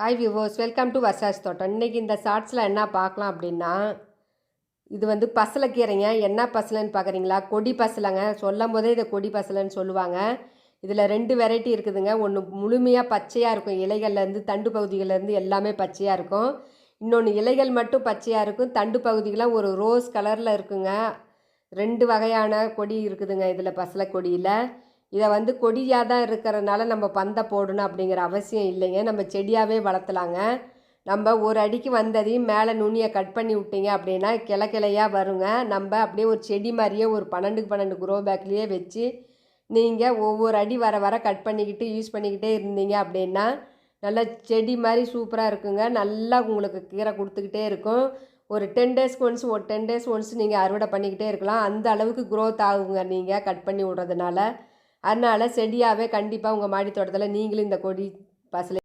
Hi viewers welcome to Vasa's தோட்டம் இன்றைக்கி இந்த ஷார்ட்ஸில் என்ன பார்க்கலாம் அப்படின்னா இது வந்து பசலைக்கீரைங்க. என்ன பசலைன்னு பார்க்குறீங்களா? கொடி பசலைங்க. சொல்லும் போதே இதை கொடி பசலைன்னு சொல்லுவாங்க. இதில் ரெண்டு வெரைட்டி இருக்குதுங்க. ஒன்று முழுமையாக பச்சையாக இருக்கும். இலைகள்லேருந்து தண்டு பகுதிகள்லேருந்து எல்லாமே பச்சையாக இருக்கும். இன்னொன்று இலைகள் மட்டும் பச்சையாக இருக்கும். தண்டு பகுதிகளாக ஒரு ரோஸ் கலரில் இருக்குங்க. ரெண்டு வகையான கொடி இருக்குதுங்க இதில் பசலை கொடியில் இதை வந்து கொடியாக தான் இருக்கிறனால நம்ம பந்தை போடணும் அப்படிங்கிற அவசியம் இல்லைங்க. நம்ம செடியாகவே வளர்த்தலாங்க. நம்ம ஒரு அடிக்கு வந்ததையும் மேலே நுனியை கட் பண்ணி விட்டீங்க அப்படின்னா கிளை கிளையாக வருங்க. நம்ம அப்படியே ஒரு செடி மாதிரியே ஒரு பன்னெண்டுக்கு பன்னெண்டு குரோ பேக்லேயே வச்சு நீங்கள் ஒவ்வொரு அடி வர வர கட் பண்ணிக்கிட்டு யூஸ் பண்ணிக்கிட்டே இருந்தீங்க அப்படின்னா நல்லா செடி மாதிரி சூப்பராக இருக்குங்க. நல்லா உங்களுக்கு கீரை கொடுத்துக்கிட்டே இருக்கும். ஒரு டென் டேஸ்க்கு ஒன்ஸ் ஒரு டென் டேஸ் ஒன்ஸ் நீங்கள் அறுவடை பண்ணிக்கிட்டே இருக்கலாம். அந்த அளவுக்கு க்ரோத் ஆகுங்க நீங்கள் கட் பண்ணி விட்றதுனால. அதனால் செடியாகவே கண்டிப்பாக உங்கள் மாடி தோட்டத்தில் நீங்களும் இந்த கொடி பசலை